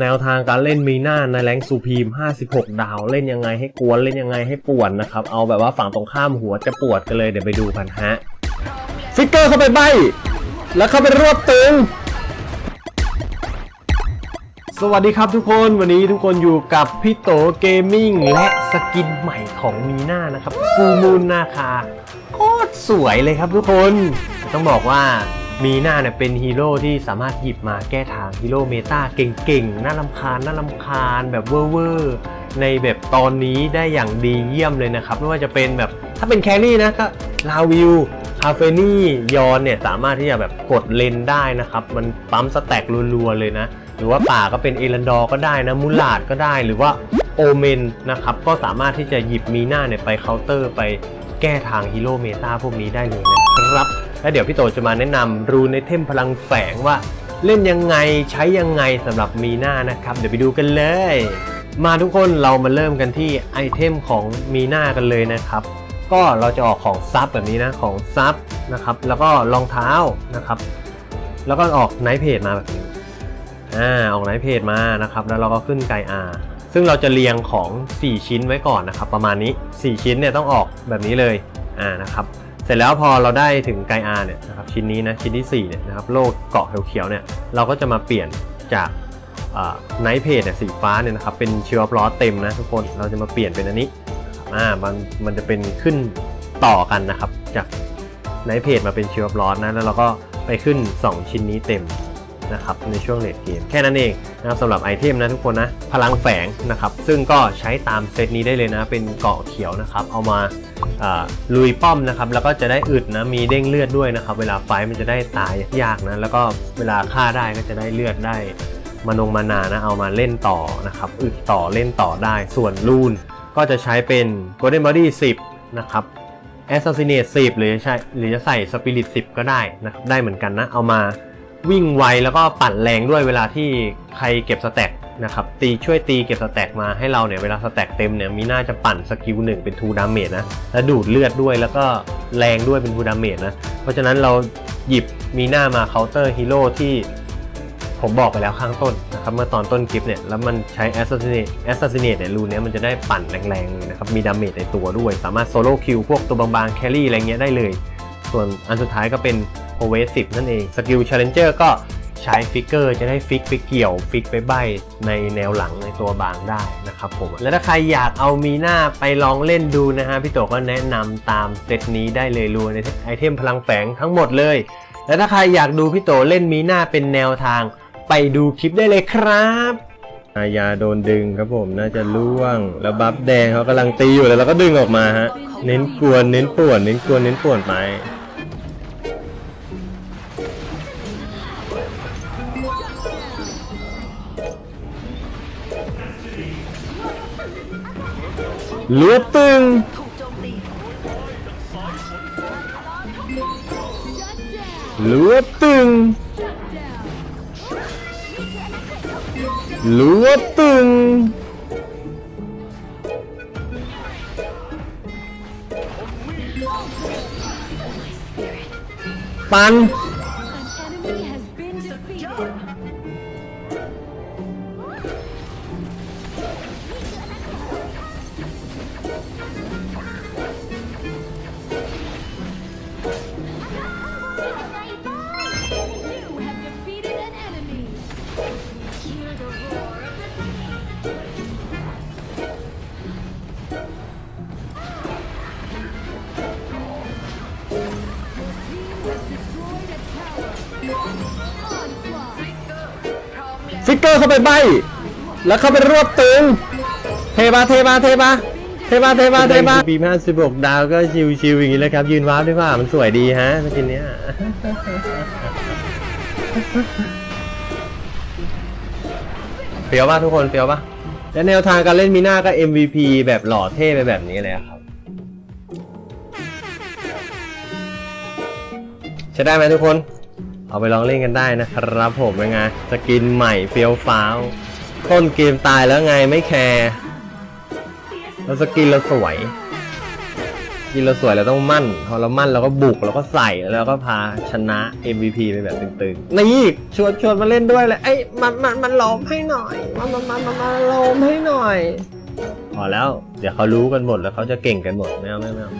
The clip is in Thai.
แนวทางการเล่นมีหน้าในแรงซูพีม 56 ดาว เล่นยังไงให้กวนเล่นยังไงให้ป่วนนะครับ เอาแบบว่าฝั่งตรงข้ามหัวจะปวดกันเลยเดี๋ยวไปดูกันฮะ ฟิกเกอร์เข้าไปใบ แล้วเข้าไปรวบตึง สวัสดีครับทุกคนวันนี้ทุกคนอยู่กับพี่โตเกมมิ่งและสกินใหม่ของมีหน้านะครับฟูมูลนาคาโคตรสวยเลยครับทุกคน ต้องบอกว่า มีหน้าเนี่ยเป็นฮีโร่ที่สามารถหยิบมาแก้ทางฮีโร่เมตาเก่งๆ น่าลำคาญน่าลำคาญแบบเวอร์ๆในแบบตอนนี้ได้อย่างดีเยี่ยมเลยนะครับ ไม่ว่าจะเป็นแบบถ้าเป็นแครี่นะก็ลาวิวคาเฟนี่ยอนเนี่ยสามารถที่จะแบบกดเลนได้นะครับ มันปั๊มสแต็กรัวๆเลยนะ หรือว่าป่าก็เป็นเอรันดอร์ก็ได้นะมูลาดก็ได้หรือว่าโอเมนนะครับก็สามารถที่จะหยิบมีหน้าเนี่ยไปเคาน์เตอร์ไปแก้ทางฮีโร่เมตาพวกนี้ได้เลยนะครับ และเดี๋ยวพี่โตจะมาแนะนำรูในเทมพลังแฝงว่าเล่นยังไงใช้ยังไงสำหรับมีหน้านะครับ เดี๋ยวไปดูกันเลย มาทุกคนเรามาเริ่มกันที่ไอเทมของมีหน้ากันเลยนะครับ ก็เราจะออกของซับแบบนี้นะของซับนะครับแล้วก็รองเท้านะครับ แล้วก็ออกไนท์เพจมาแบบนี้อ่าออกไนท์เพจมานะครับ แล้วเราก็ขึ้นไกอาซึ่งเราจะเรียงของ 4 ชิ้นไว้ก่อนนะครับ ประมาณนี้ 4 ชิ้นเนี่ยต้องออกแบบนี้เลยอ่านะครับ เสร็จแล้วพอเราได้ถึงไกอาเนี่ยนะครับชิ้นนี้นะชิ้นที่4เนี่ยนะครับโลกเกาะเขียวๆเนี่ยเราก็จะมาเปลี่ยนจากไนท์เพจเนี่ยสีฟ้าเนี่ยนะครับเป็นเชื้อร้อเต็มนะทุกคนเราจะมาเปลี่ยนเป็นอันนี้อ่ามันมันจะเป็นขึ้นต่อกันนะครับ จากในท์เพจมาเป็นเชื้อร้อนะแล้วเราก็ไปขึ้น 2 ชิ้นนี้เต็มนะครับในช่วงเลดเกมแค่นั้นเองนะครับสำหรับไอเทมนะทุกคนนะพลังแฝงนะครับซึ่งก็ใช้ตามเซตนี้ได้เลยนะเป็นเกาะเขียวนะครับเอามา ลุยป้อมนะครับแล้วก็จะได้อึดนะมีเด้งเลือดด้วยนะครับ เวลาไฟมันจะได้ตายยากนะแล้วก็เวลาฆ่าได้ก็จะได้เลือดได้มานงมานานะเอามาเล่นต่อนะครับอึดต่อเล่นต่อได้ส่วนลูนก็จะใช้เป็น Golden Body 10 นะครับ Assassinate 10 หรือใช่หรือจะใส่ Spirit 10 ก็ได้นะครับได้เหมือนกันนะ เอามาวิ่งไวแล้วก็ปั่นแรงด้วยเวลาที่ใครเก็บสแต็ก นะครับตีช่วยตีเก็บสแต็กมาให้เราเนี่ยเวลาสแต็กเต็มเนี่ยมีน่าจะปั่นสกิลหนึ่งเป็น2 damage นะแล้วดูดเลือดด้วยแล้วก็แรงด้วยเป็น2 damage นะเพราะฉะนั้นเราหยิบมีหน้ามาเคาน์เตอร์ฮีโร่ที่ผมบอกไปแล้วข้างต้นนะครับเมื่อตอนต้นคลิปเนี่ยแล้วมันใช้ Assassinate Assassinate เนี่ยรูเนี้ยมันจะได้ปั่นแรงๆเลยนะครับมีดาเมจในตัวด้วย สามารถโซโล่คิวพวกตัวบางๆแครี่อะไรเงี้ยได้เลย ส่วนอันสุดท้ายก็เป็นโอเวสิบนั่นเองสกิล Challenger ก็ ใช้ฟิกเกอร์จะได้ฟิกไปเกี่ยว ฟิกไปใบในแนวหลังในตัวบางได้นะครับผม และถ้าใครอยากเอามีหน้าไปลองเล่นดูนะฮะพี่โตก็แนะนำตามเซตนี้ได้เลยรูในไอเทมพลังแฝงทั้งหมดเลย และถ้าใครอยากดูพี่โตเล่นมีหน้าเป็นแนวทาง ไปดูคลิปได้เลยครับอายาโดนดึงครับผมน่าจะล่วง แล้วบัฟแดงเขากำลังตีอยู่เลยแล้วก็ดึงออกมาฮะเน้นกวนเน้นป่วนเน้นกวนเน้นป่วนไป เหลือตึงเฟิกเกอร์เข้าไปใบแล้วเข้าไปรวบตึง เทปาเทปาเทปาเทปาเทปาเทปาปีห้าสิบหกดาวก็ชิวชิวๆอย่างนี้เลยครับ ยืนว้าวด้วยว่ามันสวยดีฮะสกินเนี้ยเฟี้ยวป่ะทุกคนเฟี้ยวป่ะและแนวทางการเล่นมีหน้าก็ MVP แบบหล่อเท่ไปแบบนี้เลยครับ ใช้ได้ไหมทุกคน เอาไปลองเล่นกันได้นะครับผมเป็นไงสกินใหม่เฟียวฟ้าวต้นเกมตายแล้วไงไม่แคร์แล้วสกินเราสวยกินเราสวยเราต้องมั่น พอเรามั่นเราก็บุกเราก็ใส่แล้วเราก็พาชนะ MVP ไปแบบตึงๆนี่ชวนชวนมาเล่นด้วยเลยเอ้มันมันมันล้อมให้หน่อยมันมันมันมันมันล้อมให้หน่อยพอแล้ว เดี๋ยวเขารู้กันหมดแล้วเขาจะเก่งกันหมดไม่เอาไม่เอา